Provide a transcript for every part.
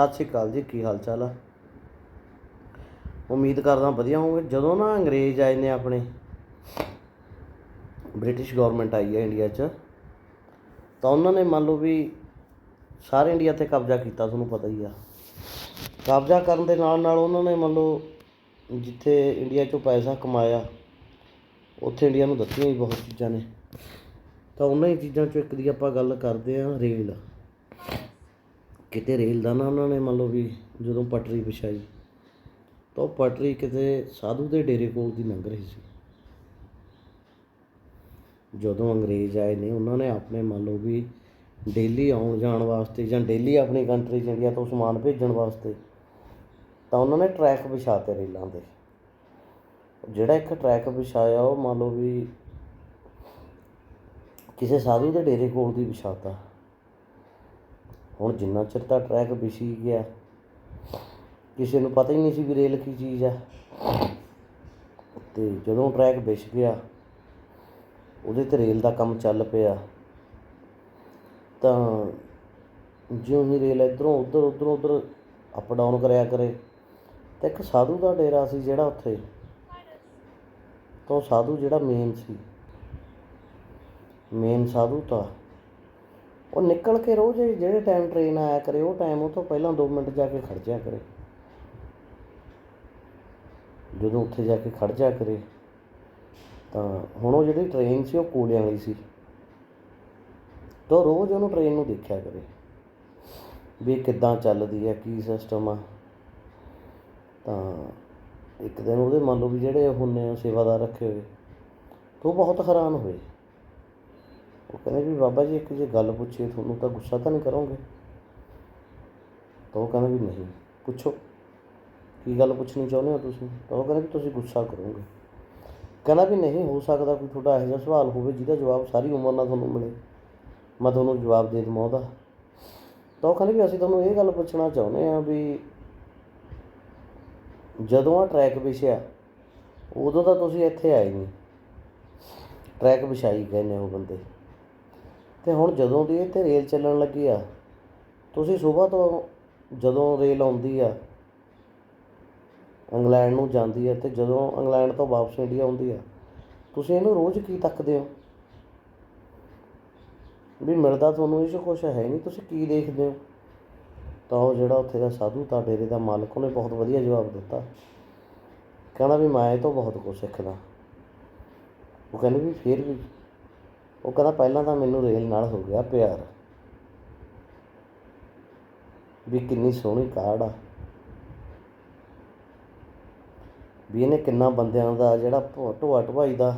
ਸਤਿ ਸ਼੍ਰੀ ਅਕਾਲ ਜੀ, ਕੀ ਹਾਲ ਚਾਲ ਆ? ਉਮੀਦ ਕਰਦਾ ਵਧੀਆ ਹੋਵੋਗੇ। ਜਦੋਂ ਨਾ ਅੰਗਰੇਜ਼ ਆਏ ਨੇ ਆਪਣੇ, ਬ੍ਰਿਟਿਸ਼ ਗਵਰਨਮੈਂਟ ਆਈ ਹੈ ਇੰਡੀਆ 'ਚ, ਤਾਂ ਉਹਨਾਂ ਨੇ ਮੰਨ ਲਓ ਵੀ ਸਾਰੇ ਇੰਡੀਆ ਤੇ ਕਬਜ਼ਾ ਕੀਤਾ, ਤੁਹਾਨੂੰ ਪਤਾ ਹੀ ਆ। ਕਬਜ਼ਾ ਕਰਨ ਦੇ ਨਾਲ ਨਾਲ ਉਹਨਾਂ ਨੇ ਮੰਨ ਲਓ ਜਿੱਥੇ ਇੰਡੀਆ 'ਚੋਂ ਪੈਸਾ ਕਮਾਇਆ, ਉੱਥੇ ਇੰਡੀਆ ਨੂੰ ਦਿੱਤੀਆਂ ਹੀ ਬਹੁਤ ਚੀਜ਼ਾਂ ਨੇ। ਤਾਂ ਉਹਨਾਂ ਹੀ ਚੀਜ਼ਾਂ 'ਚੋਂ ਇੱਕ ਦੀ ਆਪਾਂ ਗੱਲ ਕਰਦੇ ਹਾਂ ਰੇਲ। ਕਿਤੇ ਰੇਲ ਦਾ ਨਾ ਉਹਨਾਂ ਨੇ ਮੰਨ ਲਓ ਵੀ ਜਦੋਂ ਪਟਰੀ ਵਿਛਾਈ, ਤਾਂ ਉਹ ਪਟਰੀ ਕਿਤੇ ਸਾਧੂ ਦੇ ਡੇਰੇ ਕੋਲ ਦੀ ਲੰਘ ਰਹੀ ਸੀ। ਜਦੋਂ ਅੰਗਰੇਜ਼ ਆਏ ਨੇ, ਉਹਨਾਂ ਨੇ ਆਪਣੇ ਮੰਨ ਲਓ ਵੀ ਡੇਲੀ ਆਉਣ ਜਾਣ ਵਾਸਤੇ ਜਾਂ ਡੇਲੀ ਆਪਣੀ ਕੰਟਰੀ 'ਚ ਇੰਡੀਆ ਤੋਂ ਸਮਾਨ ਭੇਜਣ ਵਾਸਤੇ, ਤਾਂ ਉਹਨਾਂ ਨੇ ਟਰੈਕ ਵਿਛਾਤੇ ਰੇਲਾਂ ਦੇ। ਜਿਹੜਾ ਇੱਕ ਟਰੈਕ ਵਿਛਾਇਆ, ਉਹ ਮੰਨ ਲਓ ਵੀ ਕਿਸੇ ਸਾਧੂ ਦੇ ਡੇਰੇ ਕੋਲ ਦੀ ਵਿਛਾਤਾ। ਹੁਣ ਜਿੰਨਾ ਚਿਰ ਤਾਂ ਟਰੈਕ ਵਿਛੀ ਗਿਆ, ਕਿਸੇ ਨੂੰ ਪਤਾ ਹੀ ਨਹੀਂ ਸੀ ਵੀ ਰੇਲ ਕੀ ਚੀਜ਼ ਆ। ਤੇ ਜਦੋਂ ਟਰੈਕ ਵਿਛ ਗਿਆ, ਉਹਦੇ ਤੇ ਰੇਲ ਦਾ ਕੰਮ ਚੱਲ ਪਿਆ। ਤਾਂ ਜਿਉਂ ਹੀ ਰੇਲ ਇਧਰੋਂ ਉਧਰ, ਉਧਰੋਂ ਉਧਰ ਅਪ ਡਾਊਨ ਕਰਿਆ ਕਰੇ, ਤੇ ਇੱਕ ਸਾਧੂ ਦਾ ਡੇਰਾ ਸੀ ਜਿਹੜਾ ਉੱਥੇ। ਤਾਂ ਉਹ ਸਾਧੂ ਜਿਹੜਾ ਮੇਨ ਸੀ। ਮੇਨ ਸਾਧੂ ਤਾਂ ਉਹ ਨਿਕਲ ਕੇ ਰੋਜ਼ ਜਿਹੜੇ ਟਾਈਮ ਟ੍ਰੇਨ ਆਇਆ ਕਰੇ, ਉਹ ਟਾਈਮ ਉਹ ਤੋਂ ਪਹਿਲਾਂ 2 ਮਿੰਟ ਜਾ ਕੇ ਖੜ ਜਾ ਕਰੇ। ਜਦੋਂ ਉੱਥੇ ਜਾ ਕੇ ਖੜ ਜਾ ਕਰੇ, ਤਾਂ ਹੁਣ ਉਹ ਜਿਹੜੀ ਟ੍ਰੇਨ ਸੀ, ਉਹ ਕੋਲਿਆਂ ਵਾਲੀ ਸੀ। ਤਾਂ ਰੋਜ਼ ਉਹਨੂੰ ਟ੍ਰੇਨ ਨੂੰ ਦੇਖਿਆ ਕਰੇ, ਵੀ ਇਹ ਕਿੱਦਾਂ ਚੱਲਦੀ ਹੈ, ਕੀ ਸਿਸਟਮ ਆ। ਤਾਂ ਇੱਕ ਦਿਨ ਉਹਦੇ ਮੰਨ ਲਓ ਵੀ ਜਿਹੜੇ ਹੁੰਨੇ ਆ, ਸੇਵਾਦਾਰ ਰੱਖੇ ਹੋਏ, ਤਾਂ ਉਹ ਬਹੁਤ ਹੈਰਾਨ ਹੋਏ। ਉਹ ਕਹਿੰਦੇ ਵੀ ਬਾਬਾ ਜੀ, ਇੱਕ ਜੇ ਗੱਲ ਪੁੱਛੀਏ, ਤੁਹਾਨੂੰ ਤਾਂ ਗੁੱਸਾ ਤਾਂ ਨਹੀਂ ਕਰੋਗੇ? ਤਾਂ ਉਹ ਕਹਿੰਦਾ ਵੀ ਨਹੀਂ। ਪੁੱਛੋ, ਕੀ ਗੱਲ ਪੁੱਛਣੀ ਚਾਹੁੰਦੇ ਹੋ ਤੁਸੀਂ? ਤਾਂ ਉਹ ਕਹਿੰਦਾ ਵੀ ਤੁਸੀਂ ਗੁੱਸਾ ਕਰੋਗੇ। ਕਹਿੰਦਾ ਵੀ ਨਹੀਂ, ਹੋ ਸਕਦਾ ਕੋਈ ਤੁਹਾਡਾ ਇਹੋ ਜਿਹਾ ਸਵਾਲ ਹੋਵੇ, ਜਿਹਦਾ ਜਵਾਬ ਸਾਰੀ ਉਮਰ ਨਾਲ ਤੁਹਾਨੂੰ ਮਿਲੇ। ਮੈਂ ਤੁਹਾਨੂੰ ਜਵਾਬ ਦੇ ਦੇਵਾਂ ਉਹਦਾ। ਤਾਂ ਉਹ ਕਹਿੰਦੇ ਵੀ ਅਸੀਂ ਤੁਹਾਨੂੰ ਇਹ ਗੱਲ ਪੁੱਛਣਾ ਚਾਹੁੰਦੇ ਹਾਂ ਵੀ ਜਦੋਂ ਆ ਟਰੈਕ ਵਿਛਿਆ, ਉਦੋਂ ਤਾਂ ਤੁਸੀਂ ਇੱਥੇ ਆਏ ਨਹੀਂ। ਟਰੈਕ ਵਿਛਾਈ ਗਏ ਨੇ ਉਹ ਬੰਦੇ। ਅਤੇ ਹੁਣ ਜਦੋਂ ਦੀ ਇੱਥੇ ਰੇਲ ਚੱਲਣ ਲੱਗੀ ਆ, ਤੁਸੀਂ ਸਵੇਰ ਤੋਂ ਜਦੋਂ ਰੇਲ ਆਉਂਦੀ ਆ, ਇੰਗਲੈਂਡ ਨੂੰ ਜਾਂਦੀ ਆ ਅਤੇ ਜਦੋਂ ਇੰਗਲੈਂਡ ਤੋਂ ਵਾਪਸ ਇੰਡੀਆ ਆਉਂਦੀ ਆ, ਤੁਸੀਂ ਇਹਨੂੰ ਰੋਜ਼ ਕੀ ਤੱਕਦੇ ਹੋ? ਵੀ ਮਿਲਦਾ ਤੁਹਾਨੂੰ ਇਹ 'ਚ ਕੁਛ ਹੈ ਨਹੀਂ, ਤੁਸੀਂ ਕੀ ਦੇਖਦੇ ਹੋ? ਤਾਂ ਉਹ ਜਿਹੜਾ ਉੱਥੇ ਦਾ ਸਾਧੂ ਤਾਂ ਡੇਰੇ ਦਾ ਮਾਲਕ, ਉਹਨੇ ਬਹੁਤ ਵਧੀਆ ਜਵਾਬ ਦਿੱਤਾ। ਕਹਿੰਦਾ ਵੀ ਮੈਂ ਇਹ ਤੋਂ ਬਹੁਤ ਕੁਝ ਸਿੱਖਦਾ। ਉਹ ਕਹਿੰਦੇ ਵੀ ਫਿਰ ਵੀ ਉਹ ਕਹਿੰਦਾ ਪਹਿਲਾਂ ਤਾਂ ਮੈਨੂੰ ਰੇਲ ਨਾਲ ਹੋ ਗਿਆ ਪਿਆਰ। ਵੀ ਕਿੰਨੀ ਸੋਹਣੀ ਕਾਢ ਆ। ਵੀ ਇਹਨੇ ਕਿੰਨਾ ਬੰਦਿਆਂ ਦਾ ਜਿਹੜਾ ਢੋਆ ਢਵਾਈ ਦਾ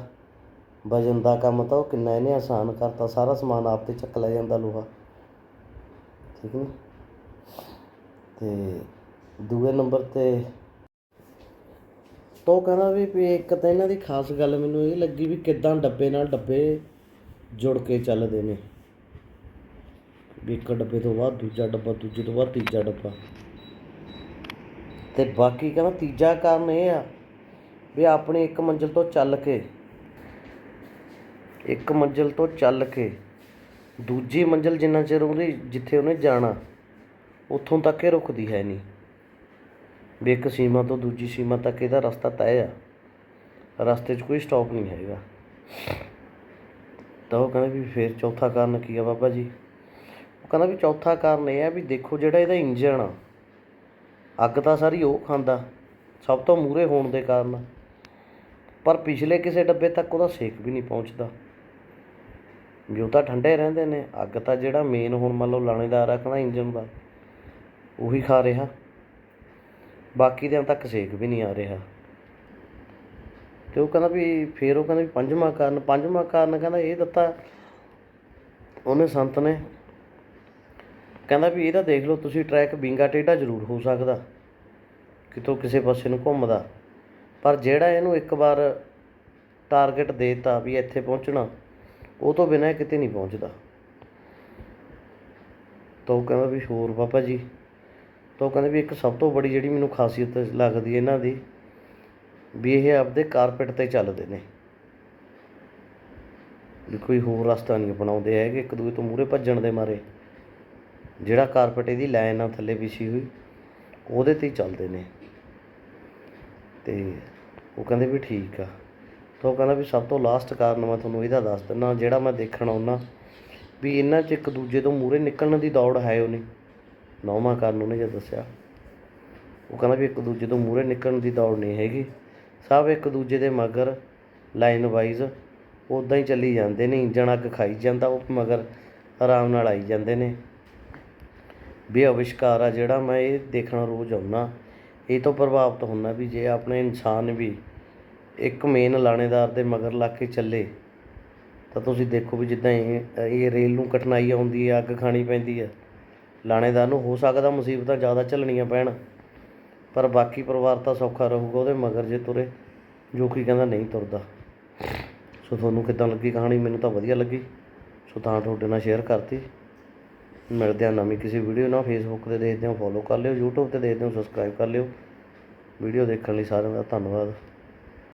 ਵਜਨ ਦਾ ਕੰਮ ਤਾਂ ਉਹ ਕਿੰਨਾ ਇਹਨੇ ਆਸਾਨ ਕਰਤਾ। ਸਾਰਾ ਸਮਾਨ ਆਪ ਤੇ ਚੱਕ ਲੈ ਜਾਂਦਾ ਲੋਹਾ। ਠੀਕ ਨਹੀਂ ਤੇ ਦੂਏ ਨੰਬਰ ਤੇ ਤੋ ਕਹਿੰਦਾ ਵੀ ਵੀ ਇੱਕ ਤਾਂ ਇਹਨਾਂ ਦੀ ਖਾਸ ਗੱਲ ਮੈਨੂੰ ਇਹ ਲੱਗੀ ਵੀ ਕਿਦਾਂ ਡੱਬੇ ਨਾਲ ਡੱਬੇ ਜੁੜ ਕੇ ਚੱਲਦੇ ਨੇ। ਵੀ ਇੱਕ ਡੱਬੇ ਤੋਂ ਬਾਅਦ ਦੂਜਾ ਡੱਬਾ, ਦੂਜੇ ਤੋਂ ਬਾਅਦ ਤੀਜਾ ਡੱਬਾ। ਤੇ ਬਾਕੀ ਕਹਿੰਦਾ ਤੀਜਾ ਕਾਰਨ ਇਹ ਆ ਵੀ ਆਪਣੀ ਇੱਕ ਮੰਜ਼ਿਲ ਤੋਂ ਚੱਲ ਕੇ, ਇੱਕ ਮੰਜ਼ਿਲ ਤੋਂ ਚੱਲ ਕੇ ਦੂਜੀ ਮੰਜ਼ਿਲ ਜਿੰਨਾ ਚਿਰ ਉਹਦੀ ਜਿੱਥੇ ਉਹਨੇ ਜਾਣਾ, ਉੱਥੋਂ ਤੱਕ ਇਹ ਰੁਕਦੀ ਹੈ ਨਹੀਂ। ਵੀ ਇੱਕ ਸੀਮਾ ਤੋਂ ਦੂਜੀ ਸੀਮਾ ਤੱਕ ਇਹਦਾ ਰਸਤਾ ਤੈਅ ਆ। ਰਸਤੇ 'ਚ ਕੋਈ ਸਟਾਪ ਨਹੀਂ ਹੈਗਾ। ਤਾਂ ਉਹ ਕਹਿੰਦਾ ਵੀ ਫਿਰ ਚੌਥਾ ਕਾਰਨ ਕੀ ਆ ਬਾਬਾ ਜੀ? ਉਹ ਕਹਿੰਦਾ ਵੀ ਚੌਥਾ ਕਾਰਨ ਇਹ ਆ ਵੀ ਦੇਖੋ ਜਿਹੜਾ ਇਹਦਾ ਇੰਜਣ ਆ, ਅੱਗ ਤਾਂ ਸਾਰੀ ਉਹ ਖਾਂਦਾ, ਸਭ ਤੋਂ ਮੂਰੇ ਹੋਣ ਦੇ ਕਾਰਨ। ਪਰ ਪਿਛਲੇ ਕਿਸੇ ਡੱਬੇ ਤੱਕ ਉਹਦਾ ਸੇਕ ਵੀ ਨਹੀਂ ਪਹੁੰਚਦਾ। ਵੀ ਉਹ ਤਾਂ ਠੰਡੇ ਰਹਿੰਦੇ ਨੇ, ਅੱਗ ਤਾਂ ਜਿਹੜਾ ਮੇਨ ਹੁਣ ਮੰਨ ਲਓ ਲਾਣੇਦਾਰ ਰੱਖਣਾ ਇੰਜਨ ਦਾ, ਉਹੀ ਖਾ ਰਿਹਾ। ਬਾਕੀ ਦਿਆਂ ਤੱਕ ਸੇਕ ਵੀ ਨਹੀਂ ਆ ਰਿਹਾ। ਅਤੇ ਉਹ ਕਹਿੰਦਾ ਵੀ ਫਿਰ ਉਹ ਕਹਿੰਦਾ ਵੀ ਪੰਜਵਾਂ ਕਾਰਨ ਪੰਜਵਾਂ ਕਾਰਨ ਕਹਿੰਦਾ ਇਹ ਦਿੱਤਾ ਉਹਨੇ ਸੰਤ ਨੇ। ਕਹਿੰਦਾ ਵੀ ਇਹਦਾ ਦੇਖ ਲਓ, ਤੁਸੀਂ ਟਰੈਕ ਵਿੰਗਾ ਟੇਢਾ ਜ਼ਰੂਰ ਹੋ ਸਕਦਾ, ਕਿਤੋਂ ਕਿਸੇ ਪਾਸੇ ਨੂੰ ਘੁੰਮਦਾ। ਪਰ ਜਿਹੜਾ ਇਹਨੂੰ ਇੱਕ ਵਾਰ ਟਾਰਗੇਟ ਦੇਤਾ ਵੀ ਇੱਥੇ ਪਹੁੰਚਣਾ, ਉਹ ਤੋਂ ਬਿਨਾਂ ਇਹ ਕਿਤੇ ਨਹੀਂ ਪਹੁੰਚਦਾ। ਤਾਂ ਉਹ ਕਹਿੰਦਾ ਵੀ ਹੋਰ ਬਾਬਾ ਜੀ, ਤਾਂ ਉਹ ਕਹਿੰਦੇ ਵੀ ਇੱਕ ਸਭ ਤੋਂ ਬੜੀ ਜਿਹੜੀ ਮੈਨੂੰ ਖਾਸੀਅਤ ਲੱਗਦੀ ਇਹਨਾਂ ਦੀ ਵੀ ਇਹ ਆਪਦੇ ਕਾਰਪੇਟ ਤੇ ਚੱਲਦੇ ਨੇ। ਵੀ ਕੋਈ ਹੋਰ ਰਸਤਾ ਨਹੀਂ ਅਪਣਾਉਂਦੇ ਹੈਗੇ, ਇੱਕ ਦੂਜੇ ਤੋਂ ਮੂਹਰੇ ਭੱਜਣ ਦੇ ਮਾਰੇ। ਜਿਹੜਾ ਕਾਰਪੇਟ ਇਹਦੀ ਲਾਈਨ ਆ ਥੱਲੇ ਵਿਛੀ ਹੋਈ, ਉਹਦੇ ਤੇ ਚੱਲਦੇ ਨੇ। ਤੇ ਉਹ ਕਹਿੰਦੇ ਵੀ ਠੀਕ ਆ। ਤਾਂ ਉਹ ਕਹਿੰਦਾ ਵੀ ਸਭ ਤੋਂ ਲਾਸਟ ਕਾਰਨ ਮੈਂ ਤੁਹਾਨੂੰ ਇਹਦਾ ਦੱਸ ਦਿੰਦਾ, ਜਿਹੜਾ ਮੈਂ ਦੇਖਣ ਆਉਣਾ ਵੀ ਇਹਨਾਂ 'ਚ ਇੱਕ ਦੂਜੇ ਤੋਂ ਮੂਹਰੇ ਨਿਕਲਣ ਦੀ ਦੌੜ ਹੈ ਉਹ ਨਹੀਂ। ਨੌਵਾਂ ਕਾਰਨ ਉਹਨੇ ਜੇ ਦੱਸਿਆ। ਉਹ ਕਹਿੰਦਾ ਵੀ ਇੱਕ ਦੂਜੇ ਤੋਂ ਮੂਹਰੇ ਨਿਕਲਣ ਦੀ ਦੌੜ ਨਹੀਂ ਹੈਗੀ। ਸਭ ਇੱਕ ਦੂਜੇ ਦੇ ਮਗਰ ਲਾਈਨ ਵਾਈਜ਼ ਉੱਦਾਂ ਹੀ ਚੱਲੀ ਜਾਂਦੇ ਨੇ, ਇੰਜਣ ਅੱਗ ਖਾਈ ਜਾਂਦਾ, ਉਹ ਮਗਰ ਆਰਾਮ ਨਾਲ ਆਈ ਜਾਂਦੇ ਨੇ। ਵੀ ਅਵਿਸ਼ਕਾਰ ਆ ਜਿਹੜਾ, ਮੈਂ ਇਹ ਦੇਖਣਾ ਰੋਜ਼ ਆਉਣਾ ਇਹ ਤੋਂ ਪ੍ਰਭਾਵਿਤ ਹੁੰਦਾ ਵੀ ਜੇ ਆਪਣੇ ਇਨਸਾਨ ਵੀ ਇੱਕ ਮੇਨ ਲਾਣੇਦਾਰ ਦੇ ਮਗਰ ਲੱਗ ਕੇ ਚੱਲੇ, ਤਾਂ ਤੁਸੀਂ ਦੇਖੋ ਵੀ ਜਿੱਦਾਂ ਇਹ ਇਹ ਰੇਲ ਨੂੰ ਕਠਿਨਾਈ ਆਉਂਦੀ ਹੈ ਅੱਗ ਖਾਣੀ ਪੈਂਦੀ ਹੈ ਲਾਣੇਦਾਰ ਨੂੰ ਹੋ ਸਕਦਾ ਮੁਸੀਬਤਾਂ ਜ਼ਿਆਦਾ ਝੱਲਣੀਆਂ ਪੈਣ। ਪਰ ਬਾਕੀ ਪਰਿਵਾਰ ਤਾਂ ਸੌਖਾ ਰਹੂਗਾ ਉਹਦੇ ਮਗਰ ਜੇ ਤੁਰੇ। ਜੋ ਕਿ ਕਹਿੰਦਾ ਨਹੀਂ ਤੁਰਦਾ। ਸੋ ਤੁਹਾਨੂੰ ਕਿੱਦਾਂ ਲੱਗੀ ਕਹਾਣੀ? ਮੈਨੂੰ ਤਾਂ ਵਧੀਆ ਲੱਗੀ। ਸੋ ਤਾਂ ਤੁਹਾਡੇ ਨਾਲ ਸ਼ੇਅਰ ਕਰਤੀ। ਮਿਲਦੇ ਹਾਂ ਨਵੀਂ ਕਿਸੇ ਵੀਡੀਓ ਨਾਲ। ਫੇਸਬੁੱਕ ਤੇ ਦੇਖਦੇ ਹੋ ਫੋਲੋ ਕਰ ਲਿਓ। YouTube ਤੇ ਦੇਖਦੇ ਹੋ ਸਬਸਕ੍ਰਾਈਬ ਕਰ ਲਿਓ। ਵੀਡੀਓ ਦੇਖਣ ਲਈ ਸਾਰਿਆਂ ਦਾ ਧੰਨਵਾਦ।